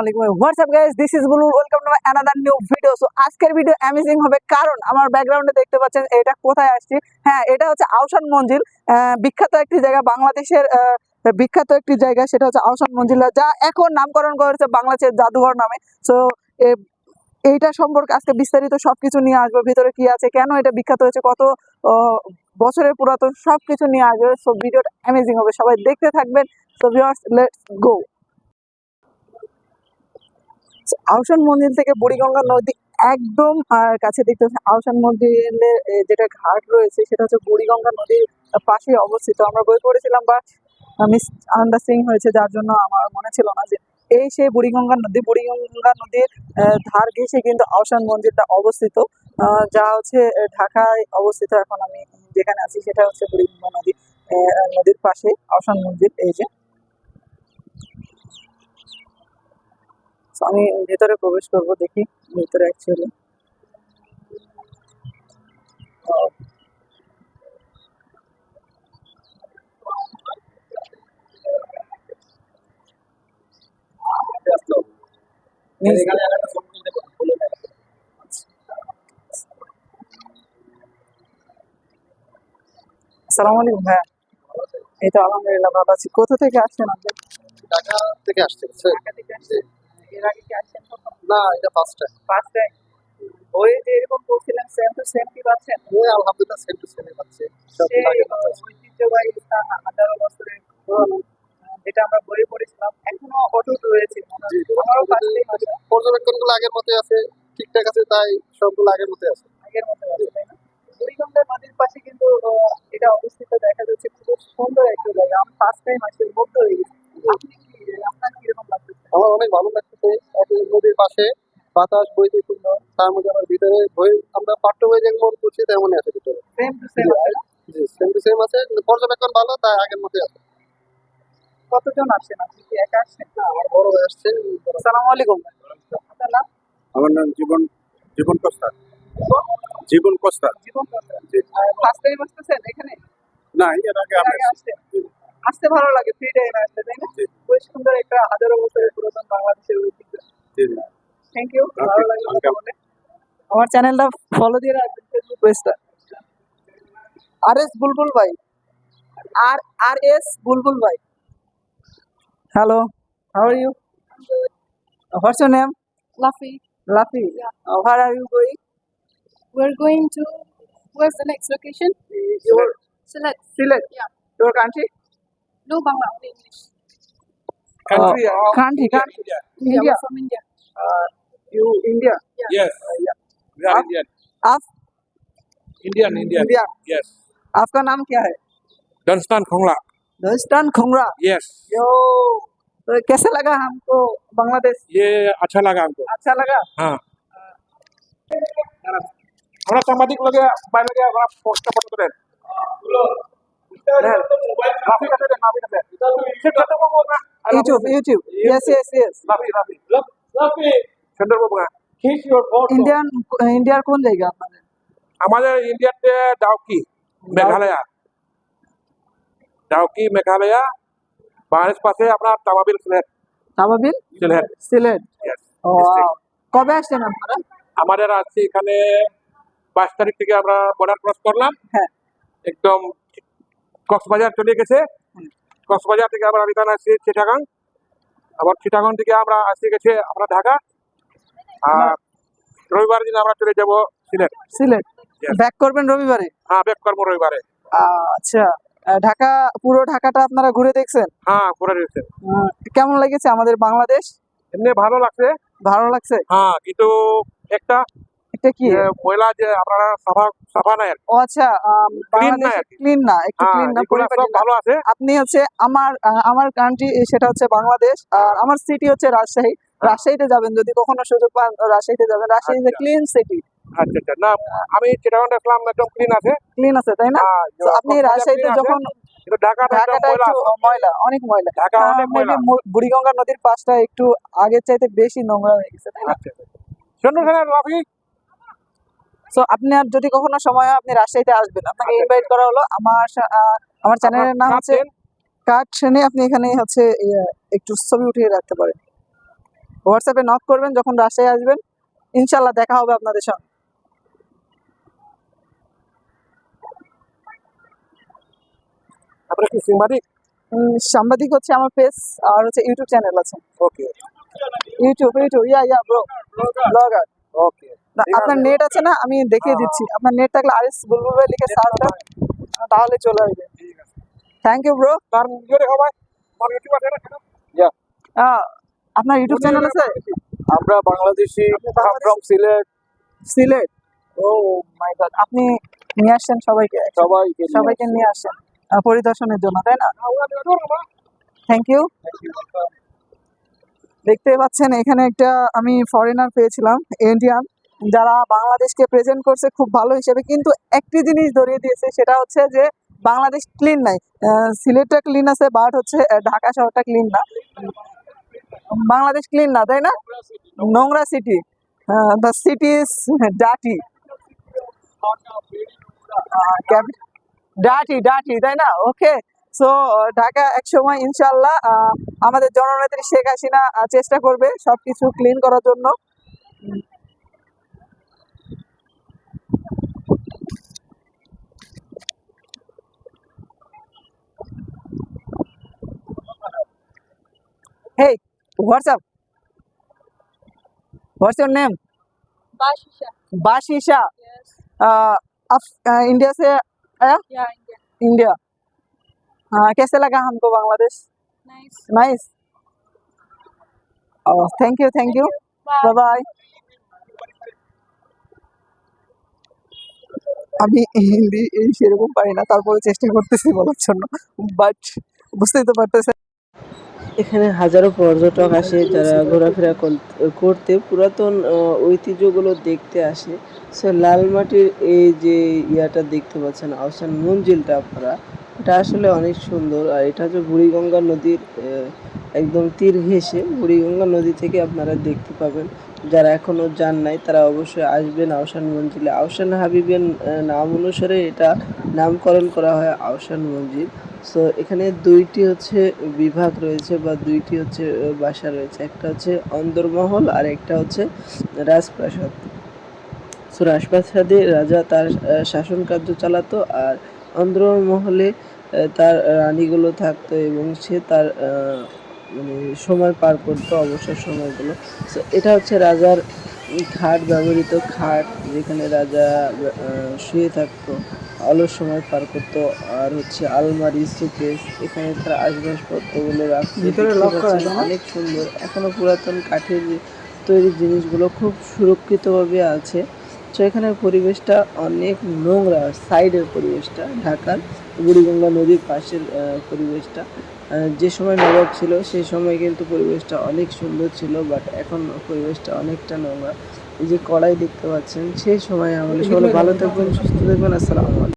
আলাইকুম। WhatsApp this new video আজকের video হবে কারণ আমার ব্যাকগ্রাউন্ডে দেখতে পাচ্ছেন, এটা কোথায় হ্যাঁ এটা হচ্ছে মঞ্জিল বিখ্যাত জায়গা বাংলাদেশের বিখ্যাত একটি জায়গা, সেটা হচ্ছে যা এখন নামকরণ করেছে বাংলাদেশের জাদুঘর নামে। সো এইটা সম্পর্কে আজকে বিস্তারিত সবকিছু নিয়ে আসব, ভিতরে কি আছে, কেন এটা বিখ্যাত হয়েছে, কত বছরের পুরাতন সবকিছু নিয়ে আসবে। সো ভিডিওটা অ্যামেজিং হবে, সবাই দেখতে থাকবেন। সো গো আউশান মন্দির থেকে বুড়িগঙ্গা নদী একদম কাছে দেখতে পাচ্ছেন আউশান মন্দিরের যেটা ঘাট রয়েছে, সেটা হচ্ছে বুড়িগঙ্গা নদীর পাশে অবস্থিত। আমরা বই পড়েছিলাম বা মিস আন্ডারস্ট্যান্ডিং হয়েছে, যার জন্য আমার মনে ছিল না যে এই সেই বুড়িগঙ্গা নদী, বুড়িগঙ্গা নদীর ধার ঘেঁষে কিন্তু আউশান মন্দিরটা অবস্থিত। যা হচ্ছে ঢাকায় অবস্থিত এখন আমি যেখানে আছি, সেটা হচ্ছে বুড়িগঙ্গা নদী নদীর পাশে আউশান মন্দির, এই যে। আমি ভেতরে প্রবেশ করব দেখি ভেতরে অ্যাকচুয়ালি আসসালামু আলাইকুম ভাইয়া। এই তো আলহামদুলিল্লাহ ভালো আছি। কোথা থেকে আসছেন আপনি? ঢাকা থেকে আসছেন। এর আগে কি আসছেন না এটা ফার্স্ট টাইম ফার্স্ট টাইম বইয়ে যে এরকম বলছিলেন সেম টু সেম কি পাচ্ছেন? আলহামদুলিল্লাহ সেম টু সেম পাচ্ছে। সব। ঐতিহ্যবাহী স্থান হাজারো বছরের যেটা আমরা বইয়ে পড়েছিলাম এখনও অটুট রয়েছে। আমারও ফার্স্ট পর্যবেক্ষণগুলো আগের মতোই আছে ঠিকঠাক আছে তাই সবগুলো আগের মতোই আছে। আগের মতো আছে তাই না? বুড়িগঙ্গা নদীর পাশে কিন্তু এটা অবস্থিত দেখা যাচ্ছে খুব সুন্দর একটা জায়গা। আমি ফার্স্ট টাইম আসছি মুগ্ধ হয়ে গেছি। আপনি কি আপনার কীরকম লাগতেছে? আমার অনেক ভালো নদীর পাশে বাতাস বইতে সুন্দর তার মধ্যে আবার ভিতরে বই আমরা পাঠ্য বই যেমন করছি তেমনই আছে ভিতরে। জি সেম টু সেম আছে পর্যবেক্ষণ ভালো তাই আগের মতোই আছে। কতজন আসছেন? আপনি কি একা আসছেন? আমার বড় ভাই আসছে। আসসালামু আলাইকুম। আপনার নাম? আমার নাম জীবন জীবন কস্তা জীবন? কস্তা জীবন ফার্স্ট টাইম আসতেছেন এখানে? না এর আগে আসছেন? আসতে ভালো লাগে ফ্রি টাইম আসতে তাই না। খুবই সুন্দর একটা হাজারো বছরের পুরাতন বাংলাদেশের ঐতিহ্য। থ্যাংক ইউ Okay, ভালো লাগলো কথা welcome. বলে আমার চ্যানেলটা ফলো দিয়ে রাখবেন ফেসবুক পেজটা আর এস বুলবুল ভাই আর আর এস বুলবুল ভাই hello how are you what's your name Luffy. Luffy where are you going We're going to. Where's the next location? Your Select. Sylhet Yeah. Your country No Bangla, only English. country of country, India, country. India. Yeah, India. we're from India. you India? Yes. Uh, yeah. We are आप, Indian. आप Indian, Indian. India. Yes. आपका नाम क्या है डनस्टन खोंगड़ा डनस्टन खोंगड़ा yes यो तो कैसे लगा हमको बांग्लादेश ये अच्छा लगा हमको अच्छा लगा हाँ हमारा सामाजिक लगे बाहर लगे हमारा पोस्टर पर उतरे YouTube, YouTube. Yes, yes, yes. Rafi, Rafi. ইন্ডিয়ার হ্যাঁ। কোন জায়গা আপনাদের? আমাদের ইন্ডিয়াতে ডাউকি মেঘালয়া। ডাউকি মেঘালয়া বাংলাদেশ পাশে আপনার তামাবিল সিলেট। তামাবিল? সিলেট। সিলেট। কবে আসছেন আপনারা? আমাদের আসছে এখানে বাইশ তারিখ থেকে আমরা বর্ডার ক্রস করলাম। হ্যাঁ। একদম কক্সবাজার চলে গেছে। হ্যাঁ। কক্সবাজার থেকে আমরা আমি আসছি চিটাগাং। আবার চিটাগন থেকে আমরা আসি গেছে আমরা ঢাকা। আর রবিবার দিন আমরা চলে যাব সিলেট। সিলেট। ব্যাক করবেন রবিবারে? হ্যাঁ ব্যাক করব রবিবারে। আচ্ছা ঢাকা পুরো ঢাকাটা আপনারা ঘুরে দেখছেন? হ্যাঁ ঘুরে দেখছেন। কেমন লেগেছে আমাদের বাংলাদেশ? এমনি ভালো লাগছে। ভালো লাগছে? হ্যাঁ কিন্তু একটা এটা কি? ময়লা যে আপনারা সাফা সাফা নাই ও আচ্ছা ক্লিন না একটু হ্যাঁ ক্লিন না সব না। ভালো আছে। আপনি হচ্ছে আমার আমার কান্ট্রি সেটা হচ্ছে বাংলাদেশ আর আমার সিটি হচ্ছে রাজশাহী। রাজশাহীতে যাবেন যদি কখনো সুযোগ পান রাজশাহীতে যাবেন। রাজশাহী আচ্ছা। ক্লিন সিটি আচ্ছা আচ্ছা। না আমি চিটাগাং দেখলাম একদম ক্লিন আছে। ক্লিন আছে তাই না? হ্যাঁ, আপনি রাজশাহীতে যখন ময়লা অনেক ময়লা। ঢাকা অনেক ময়লা। বুড়িগঙ্গা নদীর পাশটা একটু আগের চাইতে বেশি নোংরা হয়ে গেছে তাই না? আচ্ছা আচ্ছা। রাফি সো আপনি যদি কখনো সময় আপনি রাজশাহীতে আসবেন। আপনাকে ইনভাইট করা হলো আমার আমার চ্যানেলের নাম হচ্ছে কার্ড নিয়ে আপনি এখানে হচ্ছে ইয়ে, একটু ছবি উঠিয়ে রাখতে পারেন। হোয়াটসঅ্যাপে নক করবেন যখন রাজশাহী আসবেন। ইনশাল্লাহ দেখা হবে আপনাদের সঙ্গে। আপনার কি সাংবাদিক? সাংবাদিক হচ্ছে আমার পেজ আর হচ্ছে ইউটিউব চ্যানেল আছে। Okay YouTube YouTube ya ya vlogger okay আপনার নেট আছে না আমি দেখিয়ে দিচ্ছি। আপনার নেট থাকলে আরিস বুলবুল ভাই লিখে সার্চ দেন তাহলে চলে আসবে। থ্যাংক ইউ ব্রো তার ভিডিও দেখা ভাই আমার ইউটিউব আছে না আপনার ইউটিউব চ্যানেল আছে? আমরা Bangladeshi from Sylhet Sylhet oh my god আপনি নিয়ে আসছেন সবাইকে। সবাইকে সবাইকে নিয়ে আসছেন পরিদর্শনের জন্য তাই না? থ্যাংক ইউ দেখতে পাচ্ছেন এখানে একটা আমি ফরেনার পেয়েছিলাম ইন্ডিয়ান যারা বাংলাদেশকে প্রেজেন্ট করছে খুব ভালো হিসেবে, কিন্তু একটি জিনিস ধরিয়ে দিয়েছে, সেটা হচ্ছে যে বাংলাদেশ ক্লিন নাই। সিলেটটা ক্লিন আছে বাট হচ্ছে ঢাকা শহরটা ক্লিন না। বাংলাদেশ ক্লিন না, তাই না? নোংরা সিটি দ্য সিটি ইজ ডাটি ডাটি ডাটি তাই না? ওকে সো ঢাকা একসময় ইনশাল্লাহ আমাদের জননেত্রী শেখ হাসিনা চেষ্টা করবে সবকিছু ক্লিন করার জন্য। Hey, what's up? What's your name? Bashisha. Bashisha. Yes. Uh, of, uh, India से आया Yeah, India. इंडिया हाँ कैसे लगा हमको Bangladesh Nice. Nice thank you thank you Bye. Bye bye আমি হিন্দি এই সেরকম পারি না তারপরে চেষ্টা করতেছি বলার জন্য বাট বুঝতেই তো পারতেছে এখানে হাজারো পর্যটক আসে যারা ঘোরাফেরা করতে। পুরাতন ঐতিহ্যগুলো দেখতে আসে। সো লাল মাটির এই যে ইয়াটা দেখতে পাচ্ছেন আহসান মঞ্জিলটা আপনারা, এটা আসলে অনেক সুন্দর। আর এটা হচ্ছে বুড়িগঙ্গা নদীর একদম তীর ঘেঁষে। বুড়িগঙ্গা নদী থেকে আপনারা দেখতে পাবেন। যারা এখনও যান নাই, তারা অবশ্যই আসবেন আহসান মঞ্জিলে। আহসান হাবিবের নাম অনুসারে এটা নামকরণ করা হয় আহসান মঞ্জিল। সো এখানে দুইটি হচ্ছে বিভাগ রয়েছে বা দুইটি হচ্ছে বাসা রয়েছে। একটা হচ্ছে অন্দরমহল আর একটা হচ্ছে রাজপ্রাসাদ। সো রাজপ্রাসাদে রাজা তার শাসন কার্য চালাতো আর অন্দরমহলে তার রানীগুলো থাকতো এবং সে তার মানে সময় পার করতো অবসর সময়গুলো। সো এটা হচ্ছে রাজার খাট ব্যবহৃত খাট যেখানে রাজা শুয়ে থাকতো অলস সময় পার করতো আর হচ্ছে আলমারি সুকেস এখানে তার আসবাবপত্রগুলো রাখছে আছে না? অনেক সুন্দর। এখনও পুরাতন কাঠের যে তৈরি জিনিসগুলো খুব সুরক্ষিতভাবে আছে। তো এখানের পরিবেশটা অনেক নোংরা সাইডের পরিবেশটা ঢাকার বুড়িগঙ্গা নদীর পাশের পরিবেশটা। যে সময় নবাব ছিল সেই সময় কিন্তু পরিবেশটা অনেক সুন্দর ছিল বাট এখন পরিবেশটা অনেকটা নোংরা। এই যে কড়াই দেখতে পাচ্ছেন সেই সময় আমাদের সকলে ভালো থাকবেন সুস্থ থাকবেন আসসালামু আলাইকুম।